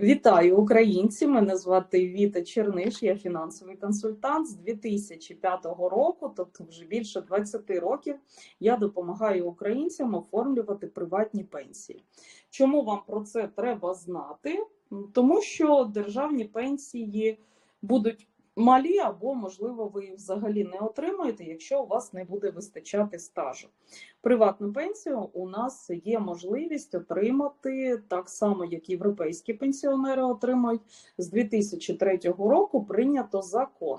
Вітаю українці! Мене звати Віта Черниш, я фінансовий консультант з 2005 року, тобто вже більше 20 років, я допомагаю українцям оформлювати приватні пенсії. Чому вам про це треба знати? Тому що державні пенсії будуть малі, або, можливо, ви їх взагалі не отримаєте, якщо у вас не буде вистачати стажу. Приватну пенсію у нас є можливість отримати так само, як європейські пенсіонери отримують з 2003 року. Прийнято закон.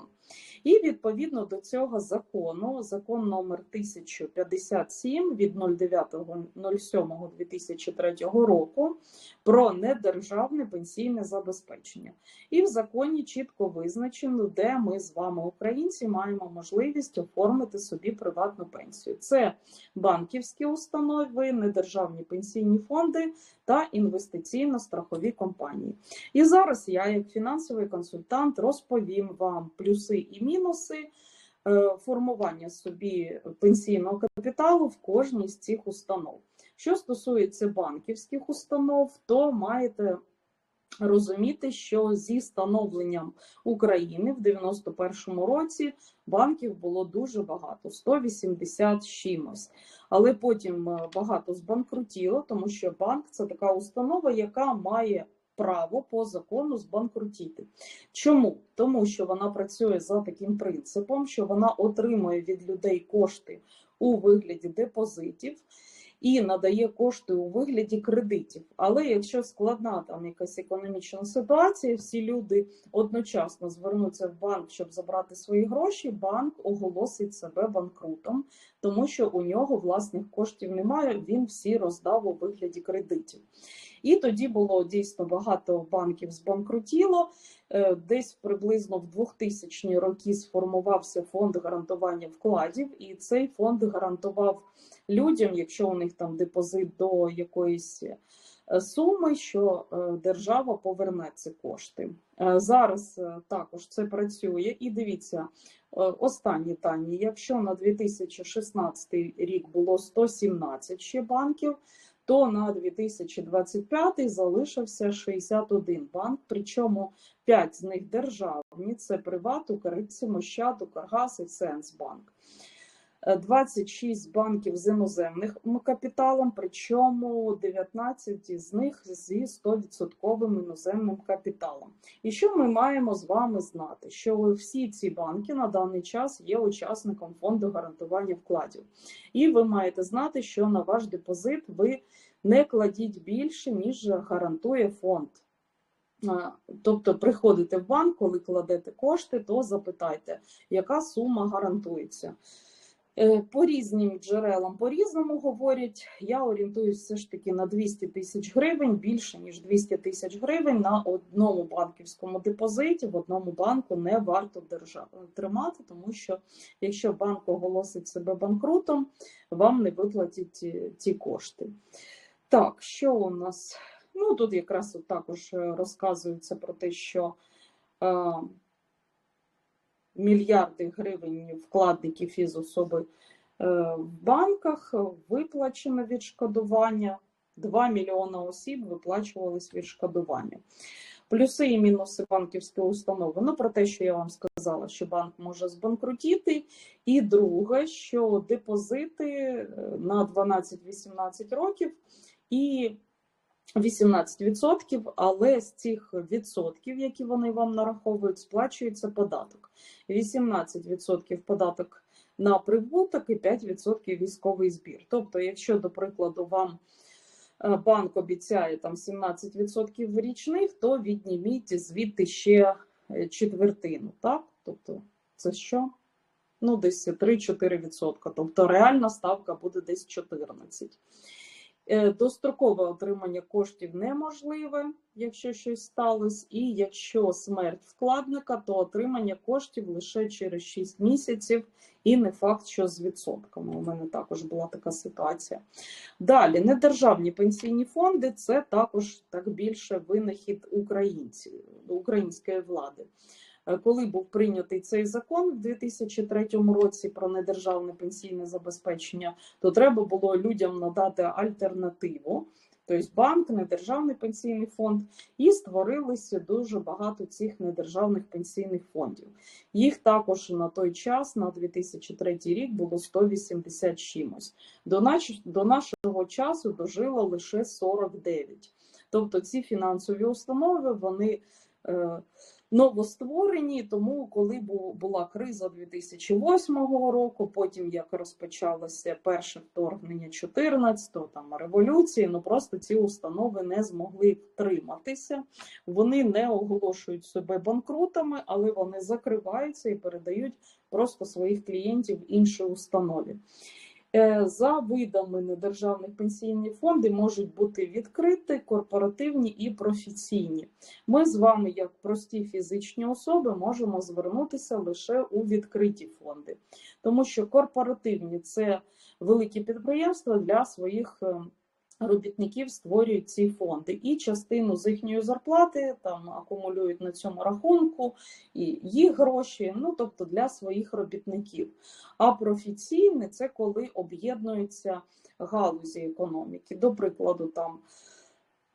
І відповідно до цього закону, закон номер 1057 від 09.07.2003 року про недержавне пенсійне забезпечення. І в законі чітко визначено, де ми з вами, українці, маємо можливість оформити собі приватну пенсію. Це банківські установи, недержавні пенсійні фонди та інвестиційно-страхові компанії. І зараз я, як фінансовий консультант, розповім вам плюси і мінуси е, формування собі пенсійного капіталу в кожній з цих установ. Що стосується банківських установ, то маєте розуміти, що зі становленням України в 91-му році банків було дуже багато 180 чимось. Але потім е, багато збанкрутіло, тому що банк це така установа, яка має право по закону збанкрутіти. Чому? Тому що вона працює за таким принципом, що вона отримує від людей кошти у вигляді депозитів і надає кошти у вигляді кредитів. Але якщо складна там якась економічна ситуація, всі люди одночасно звернуться в банк, щоб забрати свої гроші, банк оголосить себе банкрутом, тому що у нього власних коштів немає. Він всі роздав у вигляді кредитів. І тоді було дійсно багато банків збанкрутіло. Е, десь приблизно в 2000-ні роки сформувався фонд гарантування вкладів, і цей фонд гарантував людям, якщо у них там депозит до якоїсь е, суми, що е, держава поверне ці кошти. Зараз також це працює, і дивіться, останні дані, якщо на 2016 рік було 117 ще банків то на 2025 залишився 61 банк, причому 5 з них державні: це Приват, Укрексі, Мощад, Укргаз і Сенсбанк. 26 банків з іноземним капіталом, причому 19 з них зі 100% іноземним капіталом. І що ми маємо з вами знати? Що всі ці банки на даний час є учасником фонду гарантування вкладів, і ви маєте знати, що на ваш депозит ви не кладіть більше, ніж гарантує фонд. Тобто приходите в банк, коли кладете кошти, то запитайте, яка сума гарантується. Е, по різним джерелам по-різному говорять. Я орієнтуюся все ж таки на 200 тисяч гривень, більше ніж 200 тисяч гривень на одному банківському депозиті. В одному банку не варто держав... тримати, тому що якщо банк оголосить себе банкрутом, вам не виплатять ті кошти. Так, що у нас? Ну тут якраз також е, розказується про те, що. Е, мільярди гривень вкладників фізособи е, в банках, виплачено відшкодування. 2 мільйони осіб виплачувались відшкодування. Плюси і мінуси банківської установи. Ну, про те, що я вам сказала, що банк може збанкрутіти. І друге, що депозити е, на 12-18 років і 18%, але з цих відсотків, які вони вам нараховують, сплачується податок. 18% податок на прибуток і 5% військовий збір. Тобто, якщо, до прикладу, вам е, банк обіцяє там 17% річних, то відніміть звідти ще е, четвертину. Так? Тобто, це що? Ну, десь 3-4%. Тобто реальна ставка буде десь 14%. Е, дострокове отримання коштів неможливе, якщо щось сталося, і якщо смерть вкладника, то отримання коштів лише через 6 місяців, і не факт, що з відсотками. У мене також була така ситуація. Далі, недержавні пенсійні фонди це також так більше винахід українців, української влади. Е, коли був прийнятий цей закон в 2003 році про недержавне пенсійне забезпечення, то треба було людям надати альтернативу. тобто банк, недержавний пенсійний фонд, і створилися дуже багато цих недержавних пенсійних фондів. Їх також на той час, на 2003 рік, було 180 чимось. До, наш, до нашого часу дожило лише 49. Тобто ці фінансові установи вони е, новостворені, тому коли була криза 2008 року, потім як розпочалося перше вторгнення 14-го, там революції, ну просто ці установи не змогли втриматися. Вони не оголошують себе банкрутами, але вони закриваються і передають просто своїх клієнтів іншій установі. Е, За видами недержавних пенсійних фонди можуть бути відкриті, корпоративні і професійні. Ми з вами, як прості фізичні особи, можемо звернутися лише у відкриті фонди, тому що корпоративні це великі підприємства для своїх е, робітників створюють ці фонди, і частину з їхньої зарплати там акумулюють на цьому рахунку, і їх гроші, ну тобто для своїх робітників. А професійне це коли об'єднуються галузі економіки. До прикладу, там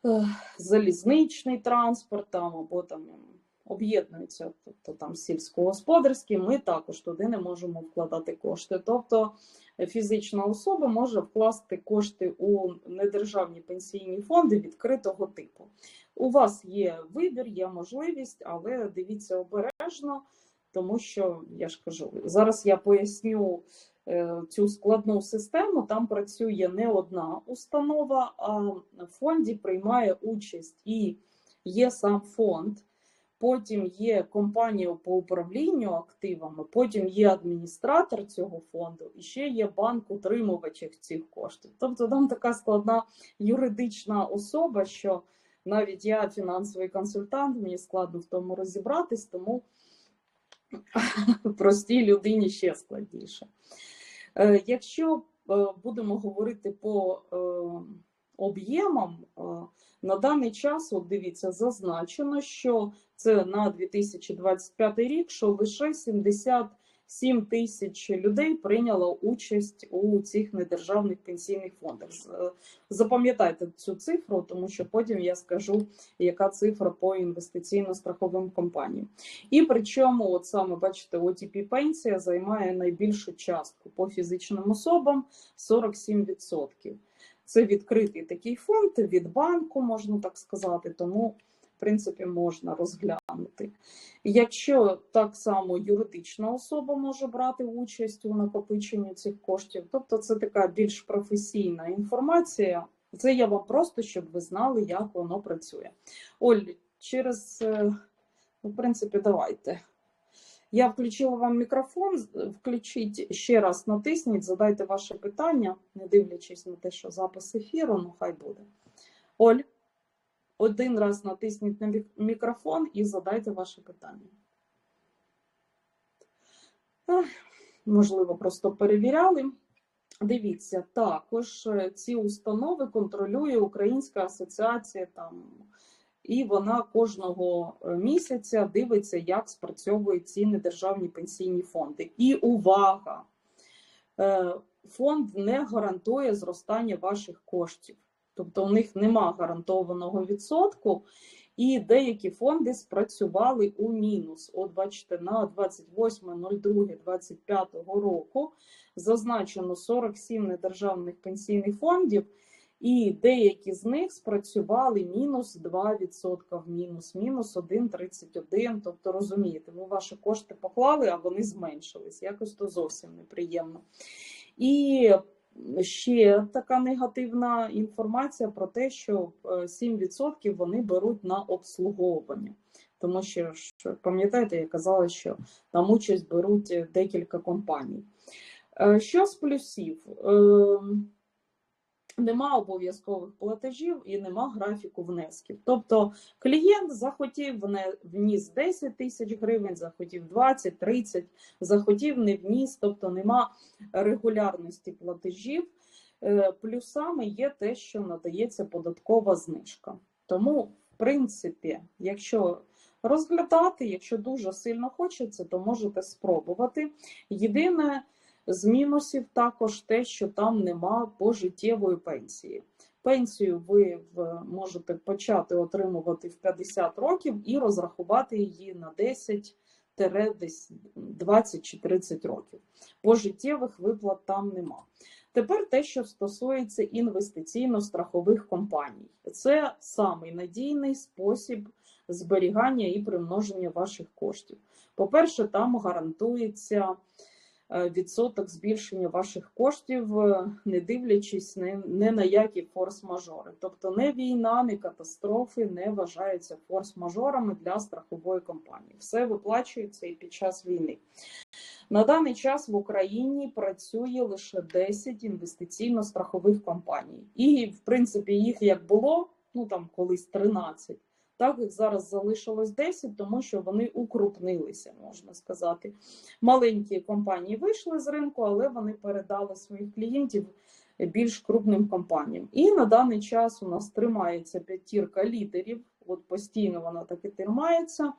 е, залізничний транспорт, там або там об'єднуються, тобто там сільськогосподарські, ми також туди не можемо вкладати кошти. Тобто фізична особа може вкласти кошти у недержавні пенсійні фонди відкритого типу. У вас є вибір, є можливість, але дивіться обережно, тому що я ж кажу, зараз я поясню е, цю складну систему. Там працює не одна установа, а в фонді приймає участь і є сам фонд. Потім є компанія по управлінню активами, потім є адміністратор цього фонду, і ще є банк утримувачів цих коштів. Тобто там така складна юридична особа, що навіть я фінансовий консультант, мені складно в тому розібратись, тому простій людині ще складніше. Е, Якщо е, будемо говорити по е, об'ємам, на даний час, от дивіться, зазначено, що це на 2025 рік, що лише 77 тисяч людей прийняло участь у цих недержавних пенсійних фондах. Е, Запам'ятайте цю цифру, тому що потім я скажу, яка цифра по інвестиційно-страховим компаніям. І причому, от саме бачите, OTP пенсія займає найбільшу частку по фізичним особам 47%. Це відкритий такий фонд від банку, можна так сказати, тому, в принципі, можна розглянути. Якщо так само юридична особа може брати участь у накопиченні цих коштів, тобто це така більш професійна інформація. Це я вам просто, щоб ви знали, як воно працює. Оль, через, е, в принципі, давайте. Я включила вам мікрофон. Включіть ще раз, натисніть, задайте ваше питання, не дивлячись на те, що запис ефіру, ну хай буде. Оль, один раз натисніть на мікрофон і задайте ваше питання. Можливо, просто перевіряли. Дивіться, також е, ці установи контролює Українська асоціація там і вона кожного е, місяця дивиться, як спрацьовують ці недержавні пенсійні фонди. І увага! Е, Фонд не гарантує зростання ваших коштів, тобто у них нема гарантованого відсотку, і деякі фонди спрацювали у мінус. От бачите, на 28.02.25 року зазначено 47 недержавних пенсійних фондів. І деякі з них спрацювали мінус 2% в мінус, мінус 1,31. Тобто, розумієте, ви ваші кошти поклали, а вони зменшились. Якось то зовсім неприємно. І ще така негативна інформація про те, що е, 7% вони беруть на обслуговування. Тому що пам'ятаєте, я казала, що там участь беруть е, декілька компаній. Е, Що з плюсів? Ем, нема обов'язкових платежів і нема графіку внесків. Тобто клієнт захотів вне- вніс 10 тисяч гривень, захотів 20, 30, захотів не вніс, тобто нема регулярності платежів. Е, Плюсами є те, що надається податкова знижка. Тому, в принципі, якщо розглядати, якщо дуже сильно хочеться, то можете спробувати. Єдине, з мінусів також те, що там нема пожиттєвої пенсії. Пенсію ви можете почати отримувати в 50 років і розрахувати її на 10 20 чи 30 років. Пожиттєвих виплат там нема. Тепер те, що стосується інвестиційно-страхових компаній, це самий надійний спосіб зберігання і примноження ваших коштів. По-перше, там гарантується відсоток збільшення ваших коштів, е, не дивлячись не, не на які форс-мажори. Тобто не війна, не катастрофи не вважаються форс-мажорами для страхової компанії. Все виплачується і під час війни. На даний час в Україні працює лише 10 інвестиційно-страхових компаній. І, в принципі, їх як було, ну там колись 13, так їх зараз залишилось 10, тому що вони укрупнилися, можна сказати. Маленькі компанії вийшли з ринку, але вони передали своїх клієнтів більш крупним компаніям. І на даний час у нас тримається п'ятірка лідерів. От постійно вона так і тримається.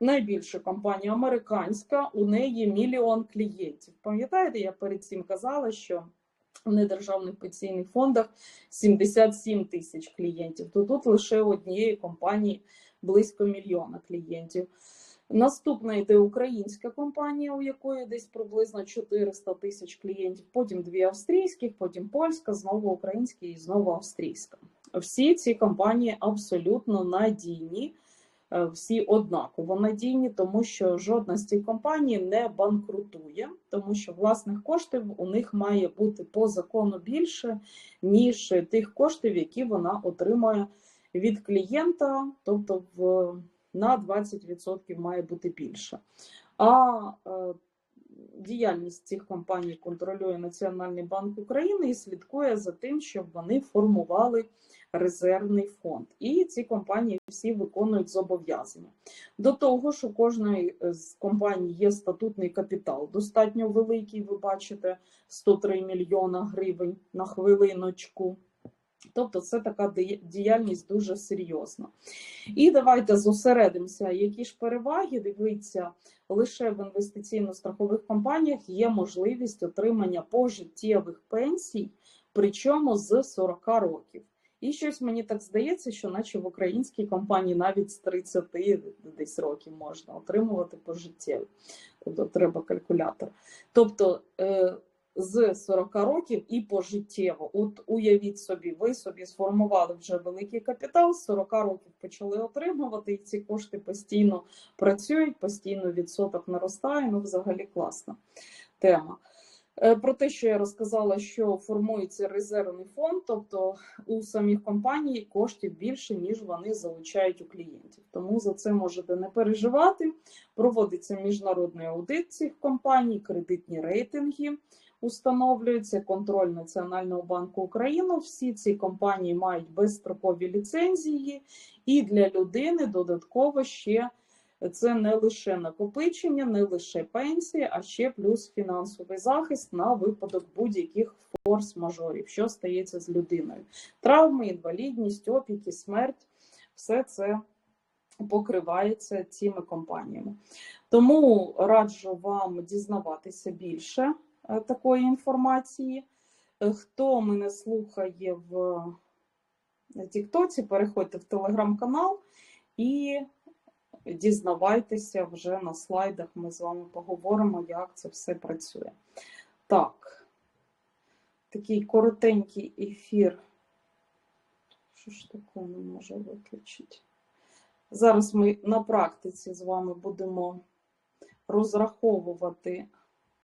Найбільша компанія американська, у неї мільйон клієнтів. Пам'ятаєте, я перед цим казала, що в недержавних пенсійних фондах 77 тисяч клієнтів. То тут лише однієї компанії близько мільйона клієнтів. Наступна йде українська компанія, у якої десь приблизно 400 тисяч клієнтів. Потім дві австрійських, потім польська, знову українська і знову австрійська. Всі ці компанії абсолютно надійні всі однаково надійні, тому що жодна з цих компаній не банкрутує, тому що власних коштів у них має бути по закону більше, ніж тих коштів, які вона отримує від клієнта, тобто в, на 20% має бути більше. А е, діяльність цих компаній контролює Національний банк України і слідкує за тим, щоб вони формували резервний фонд. І ці компанії всі виконують зобов'язання. До того ж, у кожної з компаній є статутний капітал, достатньо великий, ви бачите, 103 мільйона гривень на хвилиночку. Тобто це така діяльність дуже серйозна. І давайте зосередимося, які ж переваги. Дивіться, лише в інвестиційно-страхових компаніях є можливість отримання пожиттєвих пенсій, причому з 40 років. І щось мені так здається, що наче в українській компанії навіть з 30 десь років можна отримувати пожиттєві. Тобто треба калькулятор. Тобто е, з 40 років і пожиттєво. От уявіть собі, ви собі сформували вже великий капітал, з 40 років почали отримувати, і ці кошти постійно працюють, постійно відсоток наростає. Ну, взагалі класна тема. Е, Про те, що я розказала, що формується резервний фонд, тобто у самих компаній коштів більше, ніж вони залучають у клієнтів. Тому за це можете не переживати. Проводиться міжнародний аудит цих компаній, кредитні рейтинги установлюються, контроль Національного банку України. Всі ці компанії мають безстрокові ліцензії, і для людини додатково ще це не лише накопичення, не лише пенсії, а ще плюс фінансовий захист на випадок будь-яких форс-мажорів, що стається з людиною. Травми, інвалідність, опіки, смерть все це покривається цими компаніями. Тому раджу вам дізнаватися більше такої інформації. Е, Хто мене слухає в Тіктоці, переходьте в телеграм-канал і дізнавайтеся вже на слайдах. Ми з вами поговоримо, як це все працює. Так, такий коротенький ефір. Що ж такого не може виключити? Зараз ми на практиці з вами будемо розраховувати